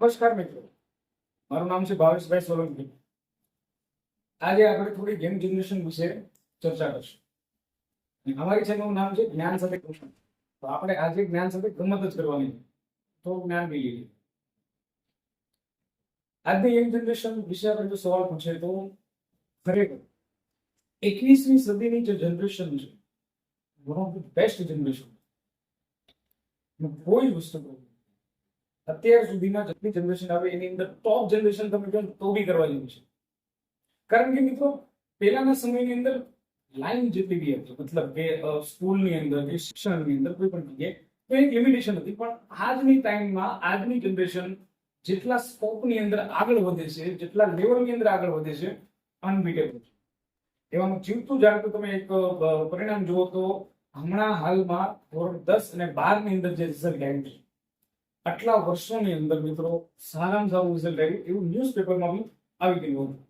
નમસ્કાર મિત્રો. મારું નામ છે ભાવેશભાઈ સોલંકી. આજે આપણે થોડી ગેમ જનરેશન વિશે ચર્ચા કરશું. અમારી ચેનલનું નામ છે જ્ઞાન સાથે કૃષ્ણ તો આપણે આજે જ્ઞાન સાથે ગમત જ કરવાની તો જ્ઞાન બી લઈએ આજની યંગ જનરેશન વિશે આપણે જો સવાલ પૂછે તો ખરેખર એકવીસમી સદીની જે જનરેશન છે one of the best generation કોઈ વસ્તુ. અત્યાર સુધીમાં જેટલી જનરેશન આવે, એની અંદર ટોપ જનરેશન તમે કહો તો બી કરવા જેવી છે. કારણ કે મિત્રો, પહેલાના સમયની અંદર લાઈન જેટલી બી હતી, મતલબ કે સ્કૂલની અંદર કે શિક્ષણની અંદર કોઈ પણ જગ્યાએ, તો એક લિમિટેશન હતી. પણ આજની ટાઈમમાં આજની જનરેશન જેટલા સ્કોપની અંદર આગળ વધે છે, જેટલા લેવલની અંદર આગળ વધે છે અનબીટેબલ છે. એવાનું જીવતું જાણતું તમે એક પરિણામ જુઓ તો, હમણાં હાલમાં ધોરણ દસ અને બારની અંદર જે રિઝલ્ટ આવ્યું છે આટલા વર્ષોની અંદર મિત્રો સારામાં સારું રિઝલ્ટ આવ્યું. એવું ન્યૂઝપેપરમાં બી આવી ગયું હતું.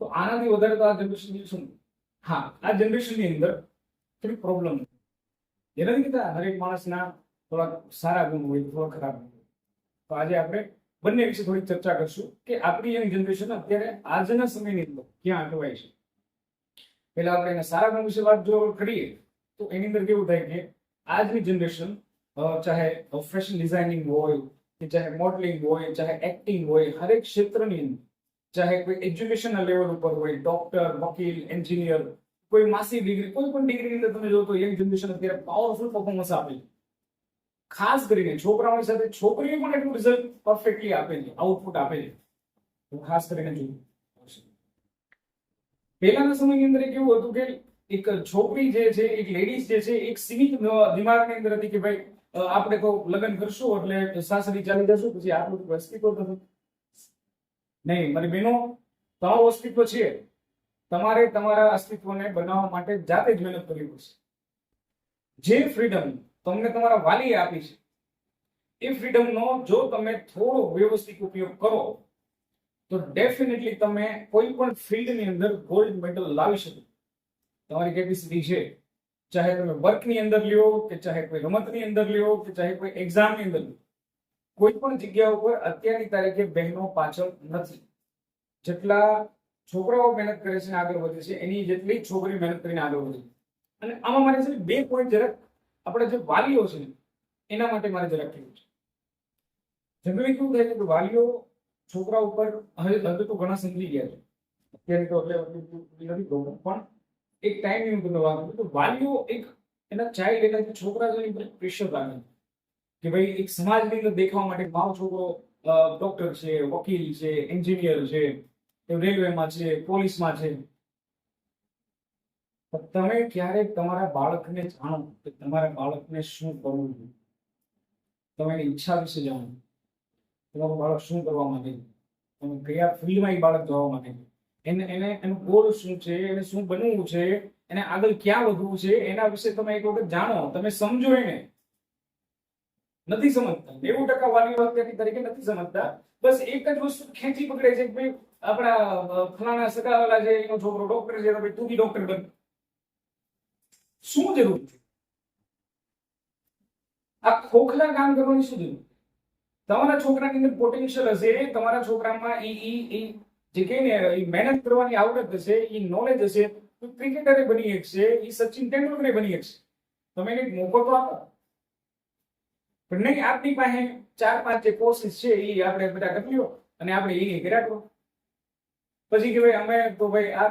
તો આનાથી વધારે તો આ જનરેશન શું? હા, આ જનરેશનની અંદર થોડી પ્રોબ્લેમ એ નથી કહેતા હરેક માણસના થોડા સારા ગુણ હોય થોડા ખરાબ ગુણ હોય. તો આજે આપણે બંને વિશે થોડી ચર્ચા કરશું કે આપણી યંગ જનરેશન અત્યારે આજના સમયની અંદર ક્યાં અટવાય છે. પહેલા આપણે એના સારા ગુણ વિશે વાત જો કરીએ, તો એની અંદર કેવું થાય કે આજની જનરેશન ચાહે ફેશન ડિઝાઇનિંગ હોય કે ચાહે મોડલિંગ હોય ચાહે એક્ટિંગ હોય હરેક ક્ષેત્રની અંદર ચાહે કોઈ એજ્યુકેશનના લેવલ ઉપર હોય ડોક્ટર વકીલ એન્જિનિયર કોઈ માસી ડિગ્રી કોઈ પણ ડિગ્રીની અંદર તમે જો તો યંગ જનરેશન અત્યારે પાવરફુલ પરફોર્મન્સ આપે છે ખાસ કરીને છોકરાઓની સાથે છોકરીઓ પણ એટલું રિઝલ્ટ પરફેક્ટલી આપે છે આઉટપુટ આપે છે તો ખાસ કરીને જોયું પહેલાના સમયની અંદર કેવું હતું કે એક છોકરી જે છે એક લેડીઝ જે છે એક સીમિત દિમાગની અંદર હતી કે ભાઈ અ, આપણે તો લગ્ન કરશું એટલે સાસરી ચાલી જશું, પછી તો અસ્તિત્વ થશે નહીં મને બેનો તમારું અસ્તિત્વ છે. તમારે તમારા અસ્તિત્વને બનાવવા માટે જાતે જ મહેનત કરવી પડશે. જે ફ્રીડમ તમને તમારા વાલીએ આપી છે, એ ફ્રીડમનો જો તમે થોડો વ્યવસ્થિત ઉપયોગ કરો, તો ડેફિનેટલી તમે કોઈ પણ ફિલ્ડની અંદર ગોલ્ડ મેડલ લાવી શકો. તમારી કેપેસિટી છે. ચાહે તમે વર્કની અંદર લ્યો કે ચાહે કોઈ રમતની અંદર લ્યો કે ચાહે કોઈ એક્ઝામની અંદર લ્યો. કોઈ પણ જગ્યા ઉપર અત્યારની તારીખે બહેનો પાછળ નથી. જેટલા છોકરાઓ મહેનત કરે છે આગળ વધે છે, એની જેટલી છોકરી મહેનત કરીને આગળ વધે છે. અને આમાં મારે છે ને બે પોઈન્ટ જરાક આપણે જે વાલીઓ છે, એના માટે મારે જરાક કહેવું છે. જનરલી કેવું થાય છે કે વાલીઓ છોકરા ઉપર હવે હવે તો ઘણા સમજી ગયા છે. અત્યારે તો એટલે નથી ગૌરવ પણ એક ટાઈમ યુનિટ તમને તો વાલીઓ એક એના ચાઇલ્ડ એના કે છોકરા છે એની પ્રેશર લાગે કે ભાઈ એક સમાજની અંદર દેખાવા માટે મારો છોકરો ડોક્ટર છે, વકીલ છે એન્જિનિયર છે રેલવેમાં છે, પોલીસમાં છે. તમે ક્યારેક તમારા બાળકને જાણો કે તમારા બાળકને શું કરવું જોઈએ? તમે એની ઈચ્છા વિશે જાણો. તમારું બાળક શું કરવા માંગે તમે કયા ફિલ્ડમાં એ બાળક જવા માંગે એને એને, એનું ગોલ શું છે, એને શું બનવું છે, એને આગળ ક્યાં વધવું છે, એના વિશે તમે એક વખત જાણો. તમે સમજો એને. નથી સમજતા. નેવું ટકા વાલી વ્યક્તિ તરીકે નથી સમજતા. બસ એક જ વસ્તુ ખેંચી પકડે છે કે ભાઈ આપણા ફલાણા સગાવાલા છે, એનો છોકરો ડોક્ટર છે, તો ભાઈ તું બી ડોક્ટર બન. શું જરૂર છે? આ ખોખલા કામ કરવાની શું જરૂર તમારા છોકરાની અંદર પોટેન્શિયલ હશે, તમારા છોકરામાં એ ઈ જે કહીને ને મહેનત કરવાની આવડત હશે એ નોલેજ હશે, તો ક્રિકેટરે બની શકશે એ સચિન તેંડુલકરે બની શકશે. તમે એને મોકો તો આપો. પણ નહીં, આપની પાસે ચાર પાંચ જે કોર્સિસ છે એ આપણે બધા કરી અને આપણે એ કર્યા કરો પછી કે ભાઈ, અમે તો ભાઈ, આ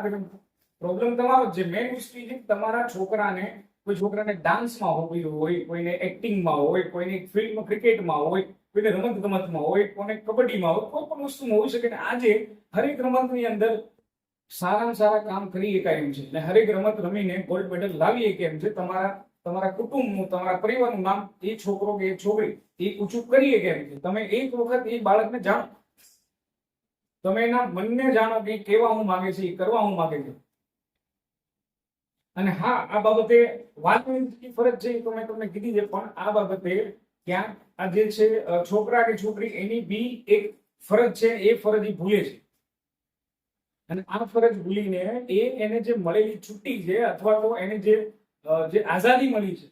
પ્રોબ્લેમ તમારો જે મેઇન વસ્તુ છે તમારા છોકરાને, કોઈ છોકરાને ડાન્સમાં હોય, કોઈને એક્ટિંગમાં હોય, કોઈને ફિલ્મ ક્રિકેટમાં હોય કોઈને રમત ગમતમાં હોય કોને કબડ્ડીમાં હોય, કોઈ પણ વસ્તુમાં હોઈ શકે આજે હરેક રમતની અંદર સારામાં સારા કામ કરી શકાય એમ છે. અને હરેક રમત રમીને ગોલ્ડ મેડલ લાવી કેમ છે? તમારા તમારા કુટુંબનું, તમારા પરિવારનું નામ એ છોકરો કે એ છોકરી એ ઊંચું કરીએ કેમ છે? તમે એક વખત એ બાળકને જાણો. તમે એના મનને જાણો કે કેવા હું માગે છે, એ કરવા હું માગે છે. અને હા, આ બાબતે વાતની ફરજ છે તો મેં તમને કીધી છે, પણ આ બાબતે ક્યાં આ જે છે છોકરા કે છોકરી, એની બી એક ફરજ છે, એ ફરજ એ ભૂલે છે. અને આ ફરજ ભૂલીને એ એને જે મળેલી છુટ્ટી છે, અથવા તો એને જે આઝાદી મળી છે,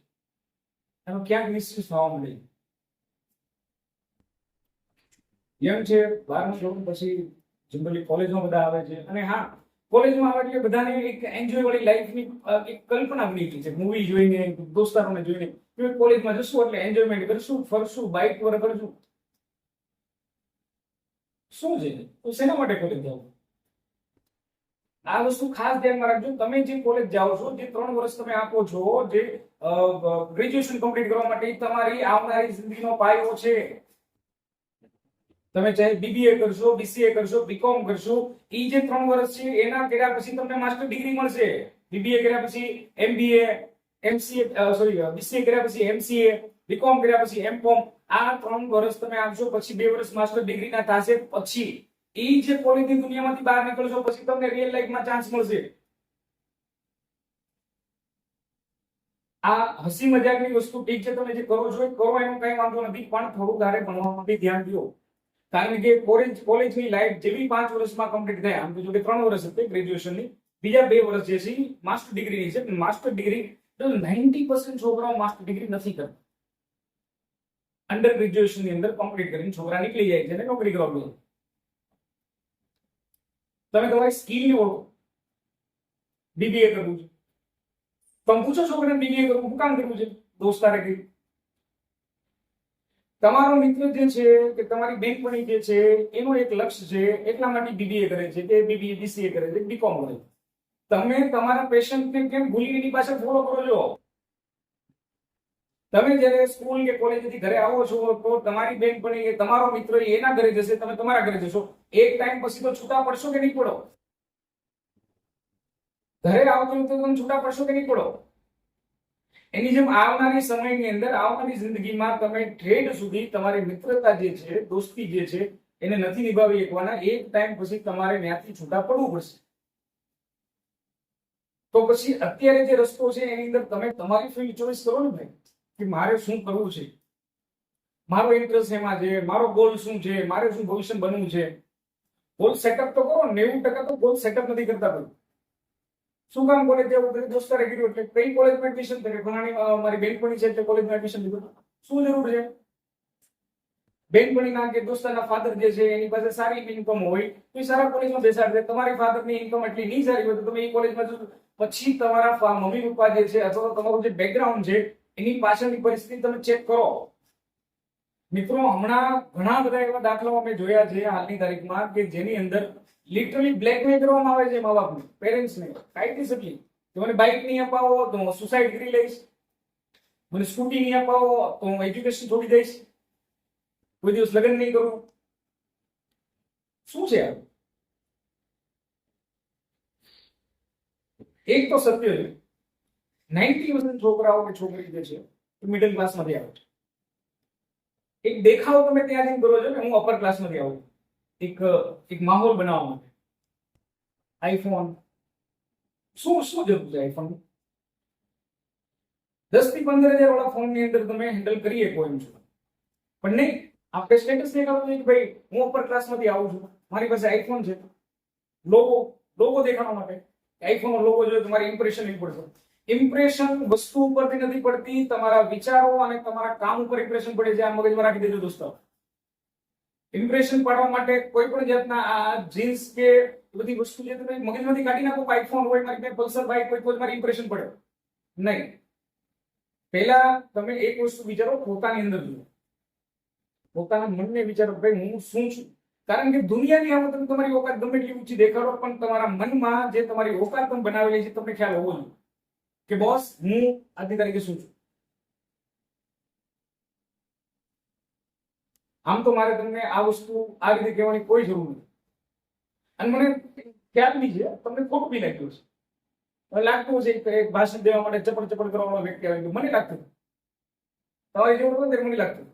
એનો ક્યાંક નિશ્ચિત થવા મળે યંગ છે, બારમું ધોરણ પછી જનરલી કોલેજમાં બધા આવે છે. અને હા કોલેજમાં એટલે બધાને એક એન્જોય લાઈફની એક કલ્પના બની ગઈ છે. મૂવી જોઈને, દોસ્તારોને જોઈને. કોલેજમાં જશું એટલે એન્જોયમેન્ટ કરશું, ફરશું બાઇક પર કરશું શું છે? તો શેના માટે કોલેજ જાવ આ વસ્તુ ખાસ ધ્યાનમાં રાખજો. તમે જે કોલેજ જાઓ છો, જે ત્રણ વર્ષ તમે આપો છો, જે ગ્રેજ્યુએશન કમ્પ્લીટ કરવા માટે તમારી આવનારી જિંદગીનો પાયો છે. તમે ચાહે બીબીએ કરશો બીસીએ કરશો બીકોમ કરશો, એ જે ત્રણ વર્ષ છે, એના કર્યા પછી તમને માસ્ટર ડિગ્રી મળશે. બીબીએ કર્યા પછી એમબીએ એમસીએ સોરી બીસીએ કર્યા પછી એમસીએ બીકોમ કર્યા પછી એમકોમ આ ત્રણ વર્ષ તમે આપશો, પછી બે વર્ષ માસ્ટર ડિગ્રીના થશે પછી. એ જે કોલેજની દુનિયામાંથી બહાર નીકળશો, પછી તમને રિયલ લાઈફમાં ચાન્સ મળશે. આ હસી મજાકની વસ્તુ ઠીક છે, તમે જે કરો છો એ કરો, એનો કઈ વાંધો નથી, પણ થોડું તારે ભણવામાં ધ્યાન દો. કારણ કે કોલેજ કોલેજની લાઈફ જેવી પાંચ વર્ષમાં કમ્પ્લીટ થાય, આમ તો જો કે ત્રણ વર્ષ હતી ગ્રેજ્યુએશનની બીજા બે વર્ષ જે છે માસ્ટર ડિગ્રીની છે માસ્ટર ડિગ્રી નાઇન્ટી પર્સન્ટ છોકરાઓ માસ્ટર ડિગ્રી નથી કરતા. અંડર ગ્રેજ્યુએશનની અંદર કમ્પ્લીટ કરીને છોકરા નીકળી જાય છે અને નોકરી કરવા મળે તમે તમારી સ્કિલ ઓળખો. બીબીએ કરવું છે. તમે પૂછો છોકરાને બીબીએ કરવું શું કામ કરવું છે? દોસ્તારે કર્યું તમારો મિત્ર જે છે કે તમારી બેનપણી જે છે, એનું એક લક્ષ્ય છે, એટલા માટે બીબીએ કરે છે કે બીબીએ બીસીએ કરે છે બીકોમ કરે છે. તમે તમારા પેશન્ટને કેમ ભૂલી એની પાછળ ફોલો કરો છો? તમે જ્યારે સ્કૂલ કે કોલેજથી ઘરે આવો છો, તો તમારી બેનપણી એ તમારો મિત્ર એના ઘરે જશે, તમે તમારા ઘરે જશો. એક ટાઈમ પછી તો છૂટા પડશો કે નહીં પડો? ઘરે આવતો તો તમે છૂટા પડશો કે નહીં પડો? એની જેમ આવનારી સમયની અંદર આવનારી જિંદગીમાં તમે ટ્રેડ સુધી તમારી મિત્રતા જે છે, દોસ્તી જે છે, એને નથી નિભાવી શકવાના. એક ટાઈમ પછી તમારે ત્યાંથી છૂટા પડવું પડશે. તો પછી અત્યારે જે રસ્તો છે, એની અંદર તમે તમારી ફિલ્ડ ચોઈસ કરો ને ભાઈ, કે મારે શું કરવું છે? મારો ઇન્ટરેસ્ટ એમાં છે, મારો ગોલ શું છે, મારે શું ભવિષ્ય બનવું છે? ગોલ સેટઅપ તો કરો, નેવું ટકા તો ગોલ સેટઅપ નથી કરતા ભાઈ. શું કામ કોલેજ જવું? તો દોસ્તારે કીધું એટલે કઈ કોલેજમાં એડમિશન કરે ફલાણી મારી બેનપણી છે એટલે કોલેજમાં એડમિશન લીધું. શું જરૂર છે? બેનપણીના કે દોસ્તારના ફાધર જે છે, એની પાસે સારી ઇન્કમ હોય, તો એ સારા કોલેજમાં બેસાડશે તમારી ફાધરની ઇન્કમ એટલી નહીં સારી હોય, તો તમે એ કોલેજમાં જશો. પછી તમારા મમ્મી, પપ્પા જે છે, અથવા તમારું જે બેકગ્રાઉન્ડ છે, એની પાછળની પરિસ્થિતિ તમે ચેક કરો. મિત્રો, હમણાં ઘણા બધા એવા દાખલાઓ અમે જોયા છે હાલની તારીખમાં કે જેની અંદર લિટરલી બ્લેકમેલ કરવામાં આવે છે મા બાપને પેરેન્ટ્સને કાયદેસરલી કે મને બાઇક નહીં અપાવો તો હું સુસાઇડ કરી લઈશ. મને સ્કૂટી નહીં અપાવો તો હું એજ્યુકેશન છોડી દઈશ. કોઈ દિવસ લગ્ન નહીં કરું. શું છે આ? એક તો સત્ય છે. નાઇન્ટી પર્સન્ટ છોકરાઓ કે છોકરી જે છે, એ મિડલ ક્લાસમાંથી આવે છે. એક દેખાવ તમે ત્યાં જઈને કરો છો ને, હું અપર ક્લાસમાંથી આવું છું. એક એક માહોલ બનાવવા માટે આઈફોન શું શું જરૂર છે આઈફોન દસથી પંદર હજાર વાળા ફોનની અંદર તમે હેન્ડલ કરી શકો એમ છો પણ નહીં, આપણે સ્ટેટસ દેખાડો કે ભાઈ, હું અપર ક્લાસમાંથી આવું છું. મારી પાસે આઈફોન છે. લોગો લોગો દેખાડવા માટે. આઈફોન લોગો જોઈએ તમારી ઇમ્પ્રેશન નહીં પડશે. ઇમ્પ્રેશન વસ્તુ ઉપરથી નથી પડતી, તમારા વિચારો અને તમારા કામ ઉપર ઇમ્પ્રેશન પડે છે. આ મગજમાં રાખી દેજો દોસ્તો. ઇમ્પ્રેશન પાડવા માટે કોઈ પણ જાતના, આ જીન્સ કે બધી વસ્તુ જે તમે મગજમાંથી કાઢી નાખો બાઇક આઈફોન હોય, મારી પાસે પલ્સર બાઇક કોઈ કોઈ મારી ઇમ્પ્રેશન પડે. નહીં. પહેલા તમે એક વસ્તુ વિચારો, પોતાની અંદર જુઓ. પોતાના મનને વિચારો ભાઈ, હું શું છું? કારણ કે દુનિયાની આમાં તમે તમારી ઓકાત ગમે એટલી ઊંચી દેખાડો, પણ તમારા મનમાં જે તમારી ઓકાત તમે બનાવેલી છે, તમને ખ્યાલ હોવો જોઈએ. કે બોસ હું આજની તારીખે શું છું? આમ તો મારે તમને આ વસ્તુ આ રીતે કહેવાની કોઈ જરૂર નથી. અને મને ખ્યાલ બી છે, તમને ખોટું બી લાગ્યું છે મને લાગતું હશે કે એક ભાષણ દેવા માટે ચપડ ચપડ કરવાનો વ્યક્તિ આવી ગયો મને લાગતું તમારી જેવું હોય ત્યારે મને લાગતું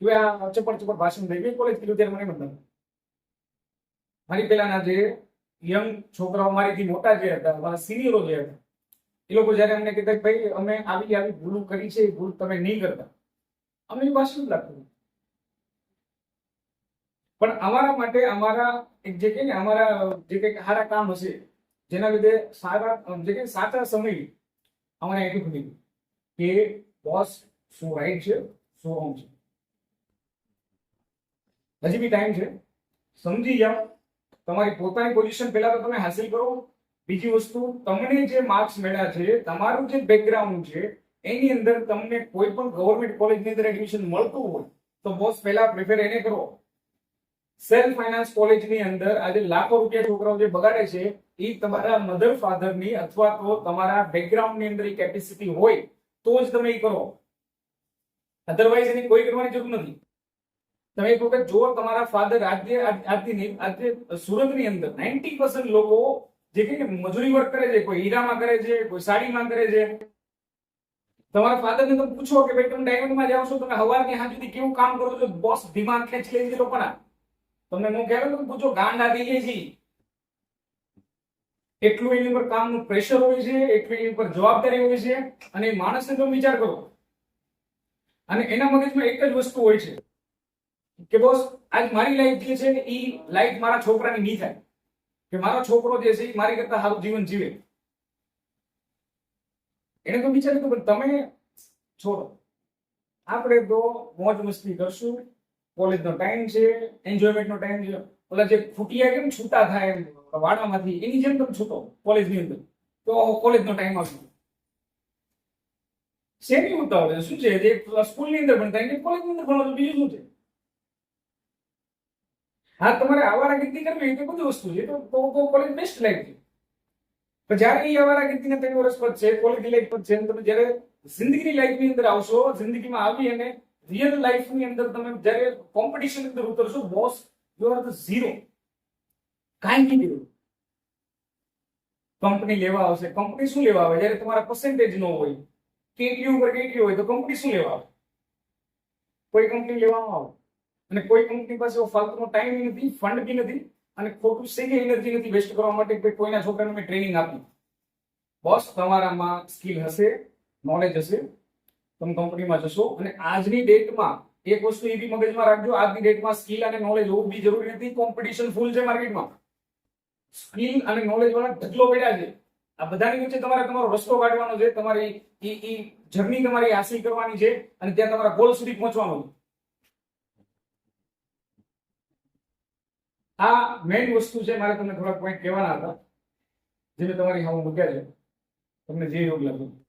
કે આ ચપડ ચપડ ભાષણ દઈ ગઈ કોલેજ કીધું ત્યારે મને મતલબ મારી પેલાના જે યંગ છોકરાઓ મારીથી મોટા જે હતા, મારા સિનિયરો જે હતા, એ લોકો જયારે અમને કહેતા ભાઈ અમે આવી આવી ભૂલો કરી છે, એ ભૂલ તમે નહીં કરતા. અમને એ ભાષણ લાગતું હતું. પણ અમારા માટે અમારા જે કે ને, અમારા જે કંઈક સારા કામ હશે, જેના લીધે સારા જે કે સાચા સમય અમારે એટલું ખુલી કે બોસ શું રાઈટ છે, શું રોંગ છે. હજી બી ટાઈમ છે. સમજી જાઓ. તમારી પોતાની પોઝિશન પહેલા તો તમે હાસિલ કરો. બીજી વસ્તુ, તમને જે માર્ક્સ મળ્યા છે, તમારું જે બેકગ્રાઉન્ડ છે, એની અંદર તમને કોઈ પણ ગવર્મેન્ટ કોલેજની અંદર એડમિશન મળતું હોય, તો બોસ પહેલા પ્રિફર એને કરો. સેલ્ફ ફાઇનાન્સ કોલેજની અંદર આજે લાખો રૂપિયા છોકરાઓ જે બગાડે છે, એ તમારા મધર ફાધરની અથવા તો તમારા બેકગ્રાઉન્ડની અંદર એ કેપેસિટી હોય, તો જ તમે એ કરો. અધરવાઇઝ એની કોઈ કરવાની જરૂર નથી. તમે એક વખત જો તમારા ફાધર આજે, આજથી આજે સુરતની અંદર નાઇન્ટી પર્સન્ટ લોકો જે કે મજૂરી વર્ક કરે છે, કોઈ હીરામાં કરે છે, કોઈ સાડીમાં કરે છે. તમારા ફાધર ને તમે પૂછો કે ભાઈ, તમે ડાયમંડમાં જાઓ છો, તમે હવારથી સાંજ સુધી કેવું કામ કરો છો? બોસ દિમાગ ખેંચ લે છે લોકોના. તમને હું કહેવાય તમે પૂછો ગાંડ આવી ગઈ છે એટલું એની ઉપર કામનું પ્રેશર હોય છે, એટલું એની ઉપર જવાબદારી હોય છે. અને એ માણસને તમે વિચાર કરો. અને એના મગજમાં એક જ વસ્તુ હોય છે કે બોસ, આજ મારી લાઈફ જે છે એ લાઈફ મારા છોકરાની નહીં થાય. કે મારો છોકરો જે છે, એ મારી કરતા સારું જીવન જીવે. એને તો વિચાર્યું કે તમે છોડો. આપણે તો મોજ મસ્તી કરશું. કોલેજનો ટાઈમ છે એન્જોયમેન્ટનો ટાઈમ છે. ઓલા જે ફૂટિયા કેમ છૂટા થાય એમ વાડામાંથી, એની જેમ તમે છૂટો કોલેજની અંદર. તો કોલેજનો ટાઈમ આવશે. શેની ઉતાવળ શું છે? જે સ્કૂલની અંદર ભણતા એને કોલેજની અંદર ભણો છો બીજું શું છે? હા, તમારે આવારાગીરી કરવી એ બધી વસ્તુ છે. તો કોલેજ બેસ્ટ લાઈફ છે. પણ જ્યારે એ આવારાગીરીના ત્રણ વર્ષ પર છે ક્વોલિટી લાઈફ પર છે તમે જ્યારે જિંદગીની લાઈફની અંદર આવશો, જિંદગીમાં આવી અને રિયલ લાઈફની અંદર તમે જ્યારે કોમ્પિટિશન અંદર ઉતરશો boss you are the zero કાંઈ નહીં દેવું કંપની લેવા આવશે. કંપની શું લેવા આવે? જ્યારે તમારા પર્સન્ટેજ ન હોય કેટલી ઉપર કેટલી હોય, તો કંપની શું લેવા આવે? કોઈ કંપની લેવામાં આવે. અને કોઈ કંપની પાસે ફાલતુનો ટાઈમ નથી ફંડ બી નથી, અને ખોટું સેની એનર્જી નથી વેસ્ટ કરવા માટે કે કોઈના છોકરાને મેં ટ્રેનિંગ આપી. બોસ તમારામાં સ્કિલ હશે નોલેજ હશે તમે કંપનીમાં જશો અને આજની ડેટમાં એક વસ્તુ એ મગજમાં રાખજો, આજની ડેટમાં સ્કિલ અને નોલેજ હોવું બી જરૂરી નથી. કોમ્પિટિશન ફૂલ છે માર્કેટમાં સ્કિલ અને નોલેજ વાળા ઢગલો પડ્યા છે. આ બધાની વચ્ચે તમારે તમારો રસ્તો કાઢવાનો છે, તમારી ઈ ઈ જર્ની તમારી હાસિલ કરવાની છે અને ત્યાં તમારા ગોલ સુધી પહોંચવાનું આ મેઇન વસ્તુ છે, મારે તમને થોડા પોઈન્ટ કહેવાના હતા, જે મેં તમારી સામે મૂક્યા છે. તમને જે યોગ લાગ્યું.